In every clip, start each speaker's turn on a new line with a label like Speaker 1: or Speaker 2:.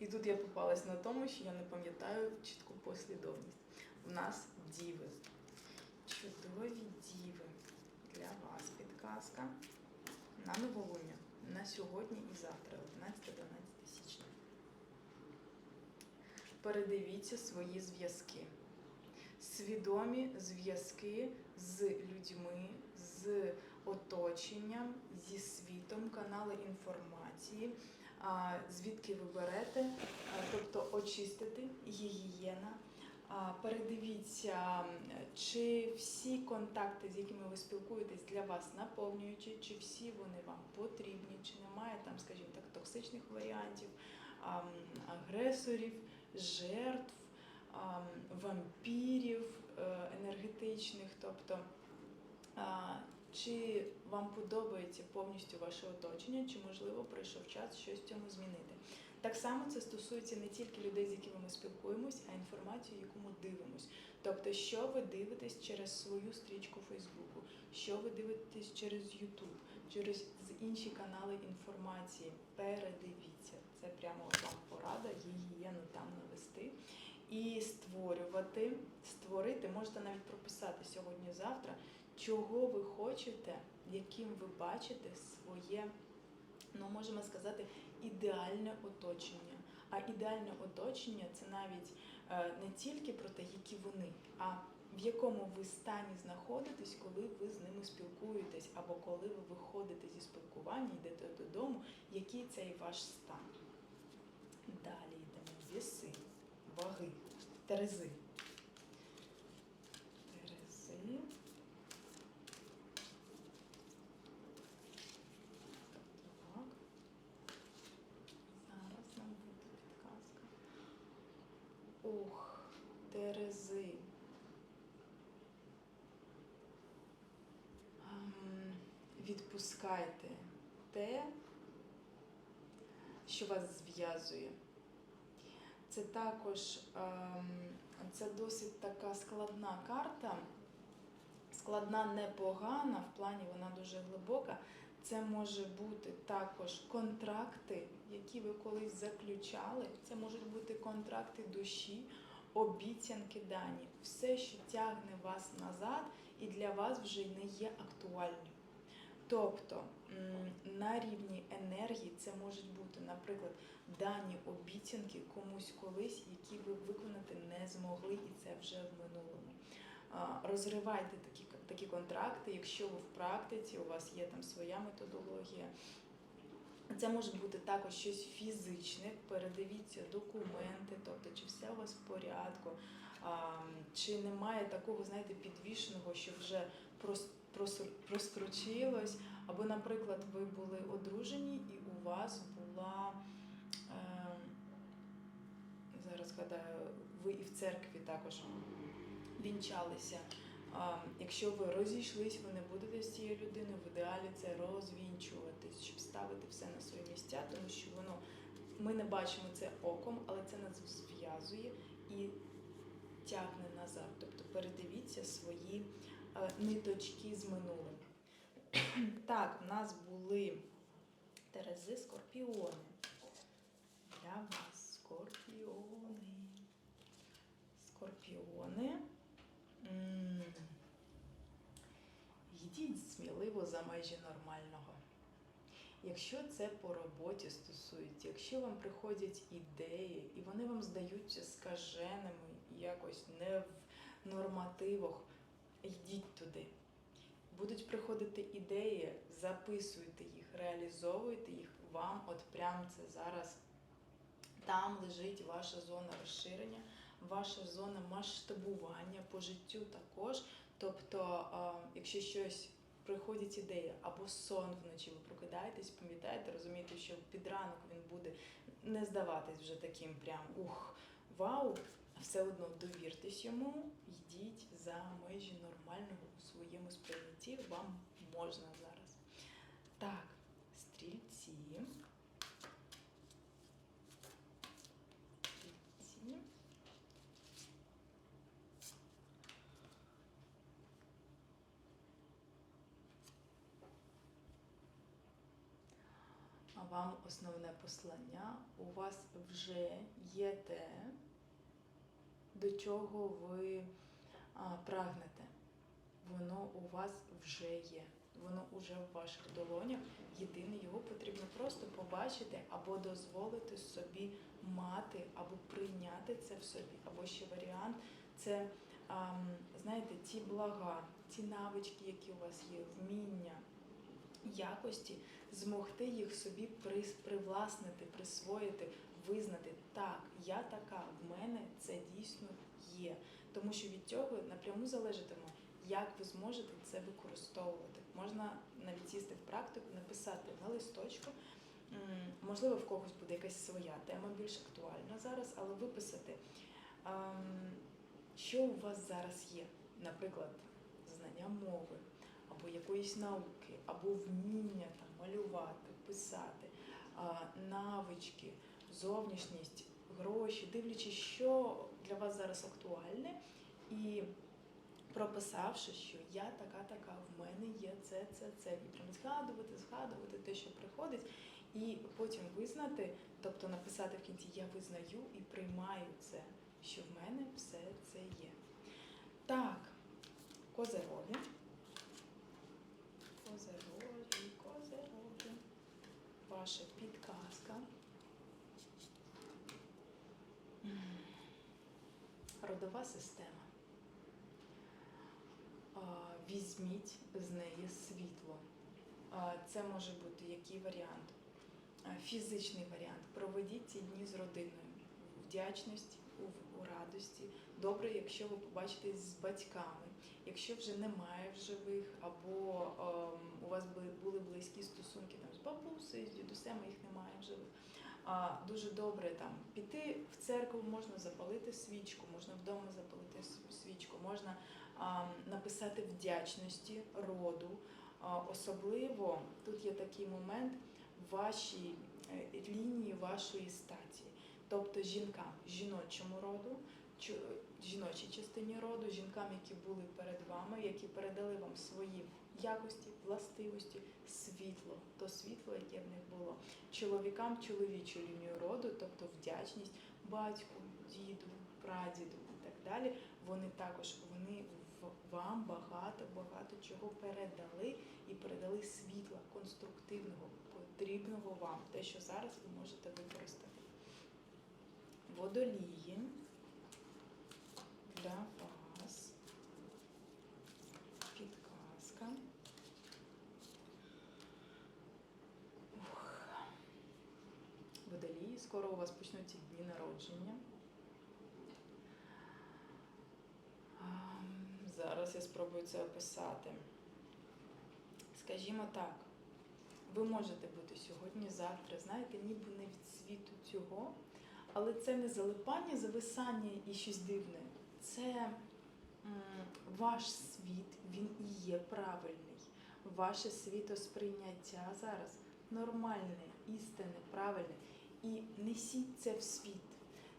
Speaker 1: І тут я попалась на тому, що я не пам'ятаю чітку послідовність. У нас діви. Чудові діви. Для вас підказка на новолуння. На сьогодні і завтра, 11-12 січня. Передивіться свої зв'язки. Свідомі зв'язки з людьми, з оточенням, зі світом, канали інформації, звідки ви берете, тобто очистити гігієна. Передивіться, чи всі контакти, з якими ви спілкуєтесь, для вас наповнюючі, чи всі вони вам потрібні, чи немає там, скажімо так, токсичних варіантів, агресорів, жертв, вампірів е, енергетичних. Тобто, чи вам подобається повністю ваше оточення, чи можливо прийшов час щось в цьому змінити. Так само це стосується не тільки людей, з якими ми спілкуємось, а інформацію, яку ми дивимось. Тобто, що ви дивитесь через свою стрічку Фейсбуку, що ви дивитесь через Ютуб, через інші канали інформації. Передивіться. Це прямо вам порада, гігієну там навести. І створювати, створити, можете навіть прописати сьогодні-завтра, чого ви хочете, яким ви бачите своє ну можемо сказати, ідеальне оточення. А ідеальне оточення це навіть е, не тільки про те, які вони, а в якому ви стані знаходитесь, коли ви з ними спілкуєтесь, або коли ви виходите зі спілкування, йдете додому, який цей ваш стан. Далі йдемо віси, ваги, терези. Терези. Так. Зараз нам буде підказка. Ух, Терези. Ем, Відпускайте те, що вас зв'язує. Це також ем, це досить така складна карта. Складна непогана, в плані вона дуже глибока. Це може бути також контракти, які ви колись заключали. Це можуть бути контракти душі, обіцянки дані. Все, що тягне вас назад і для вас вже не є актуальним. Тобто на рівні енергії це можуть бути, наприклад, дані обіцянки комусь колись, які ви виконати не змогли, і це вже в минулому. Розривайте такі, такі контракти, якщо ви в практиці, у вас є там своя методологія. Це може бути також щось фізичне, передивіться документи, тобто чи все у вас в порядку, чи немає такого, знаєте, підвішеного, що вже прос- прос- прострочилось, або, наприклад, ви були одружені і у вас була. Е, зараз згадаю, ви і в церкві також вінчалися. Якщо ви розійшлись, ви не будете з цією людиною, в ідеалі це розвінчуватись, щоб ставити все на свої місця, тому що воно ми не бачимо це оком, але це нас зв'язує і тягне назад. Тобто передивіться свої е, ниточки з минулим. Так, в нас були Терези Скорпіони. Для вас скорпіони. Скорпіони. Йдіть сміливо за межі нормального. Якщо це по роботі стосується, якщо вам приходять ідеї, і вони вам здаються скаженими, якось не в нормативах, йдіть туди. Будуть приходити ідеї, записуйте їх, реалізовуйте їх. Вам от прямо це зараз там лежить ваша зона розширення, ваша зона масштабування по життю також. Тобто, якщо щось приходить ідея або сон вночі, ви прокидаєтесь, пам'ятаєте, розумієте, що під ранок він буде не здаватись вже таким прям ух, вау. Все одно довіртесь йому, йдіть за межі нормального у своєму сприйнятті. Вам можна зараз. Так, стрільці. Вам основне послання. У вас вже є те, до чого ви прагнете. Воно у вас вже є. Воно вже в ваших долонях. Єдине, його потрібно просто побачити або дозволити собі мати, або прийняти це в собі. Або ще варіант це, знаєте, ті блага, ті навички, які у вас є, вміння, якості, змогти їх собі привласнити, присвоїти, визнати так, я така, в мене це дійсно є. Тому що від цього напряму залежатиме, як ви зможете це використовувати. Можна навіть сісти в практику, написати на листочку. Можливо, в когось буде якась своя тема більш актуальна зараз, але виписати, що у вас зараз є. Наприклад, знання мови, або якоїсь науки, або вміння там, малювати, писати, навички, зовнішність, гроші, дивлячись, що для вас зараз актуальне, і прописавши, що я така, така, в мене є це, це, це, і прям згадувати, згадувати те, що приходить, і потім визнати, тобто написати в кінці Я визнаю і приймаю це, що в мене все це є. Так, козероги. Козероги, козероги. Ваша підказка. Родова система. Візьміть з неї світло. Це може бути який варіант? Фізичний варіант. Проведіть ці дні з родиною. В вдячності, у, у радості. Добре, якщо ви побачитесь з батьками. Якщо вже немає в живих, або ем, у вас були близькі стосунки там, з бабусею, з дідусем, їх немає в живих. Дуже добре там піти в церкву, можна запалити свічку, можна вдома запалити свічку, можна написати вдячності роду. Особливо тут є такий момент вашій е, лінії вашої статі, тобто жінкам, жіночому роду, жіночій частині роду, жінкам, які були перед вами, які передали вам свої якості, властивості, світло, то світло, яке в них було. Чоловікам чоловічу лінію роду, тобто вдячність батьку, діду, прадіду і так далі. Вони також вони вам багато, багато чого передали і передали світла конструктивного, потрібного вам, те, що зараз ви можете використати. Водолії для вас. Підказка. Ух. Водолії, скоро у вас почнуться дні народження. Зараз я спробую це описати. Скажімо так, ви можете бути сьогодні, завтра, знаєте, ніби не від світу цього, але це не залипання, зависання і щось дивне. Це ваш світ, він і є правильний. Ваше світосприйняття зараз нормальне, істинне, правильне. І несіть це в світ.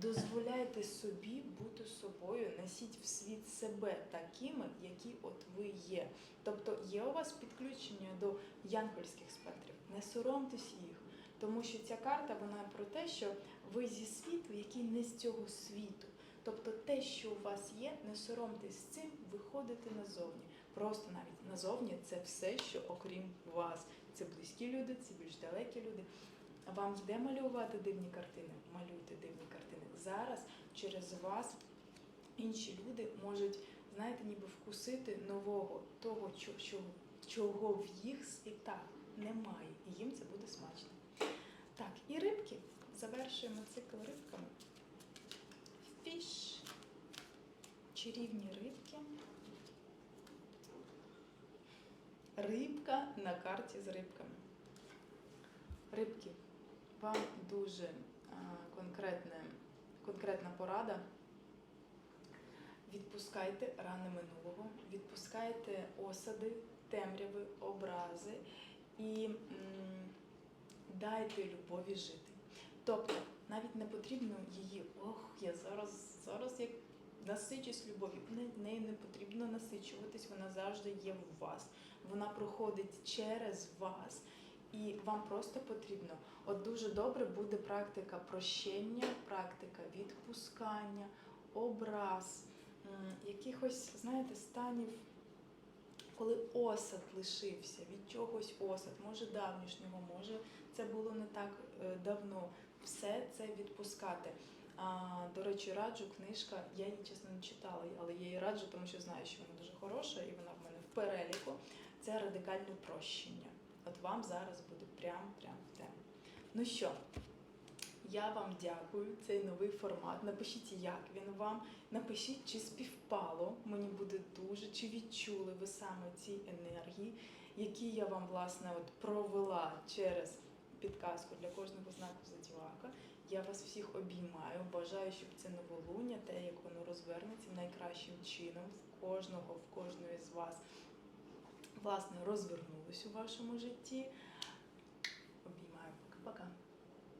Speaker 1: Дозволяйте собі бути собою, несіть в світ себе такими, які от ви є. Тобто є у вас підключення до янкольських спектрів. Не соромтесь їх, тому що ця карта вона про те, що ви зі світу, який не з цього світу. Тобто те, що у вас є, не соромтесь з цим, виходити назовні. Просто навіть назовні це все, що окрім вас. Це близькі люди, це більш далекі люди. Вам йде малювати дивні картини? Малюйте дивні картини. Зараз через вас інші люди можуть, знаєте, ніби вкусити нового, того, чого, чого в їх і так немає. І їм це буде смачно. Так, і рибки. Завершуємо цикл рибками. Фіш. Чарівні рибки. Рибка на карті з рибками. Рибки, вам дуже конкретне, конкретна порада. Відпускайте рани минулого, відпускайте осади, темряви, образи і м, дайте любові жити. Тобто навіть не потрібно її, ох, я зараз, зараз як насичусь любов'ю. Не- Нею не потрібно насичуватись, вона завжди є в вас. Вона проходить через вас. І вам просто потрібно, от дуже добре буде практика прощення, практика відпускання, образ, якихось, знаєте, станів, коли осад лишився, від чогось осад, може давнішнього, може це було не так е, давно. Все це відпускати. А, до речі, раджу книжка, я її чесно не читала, але я її раджу, тому що знаю, що вона дуже хороша і вона в мене в переліку. Це радикальне прощення. От вам зараз буде прям прям в тему. Ну що, я вам дякую, цей новий формат. Напишіть, як він вам. Напишіть, чи співпало. Мені буде дуже, чи відчули ви саме ці енергії, які я вам власне от провела через підказку для кожного знаку зодіака. Я вас всіх обіймаю. Бажаю, щоб це новолуння, те, як воно розвернеться найкращим чином в кожного, в кожної з вас, власне, розвернулось у вашому житті. Обіймаю. Пока-пока.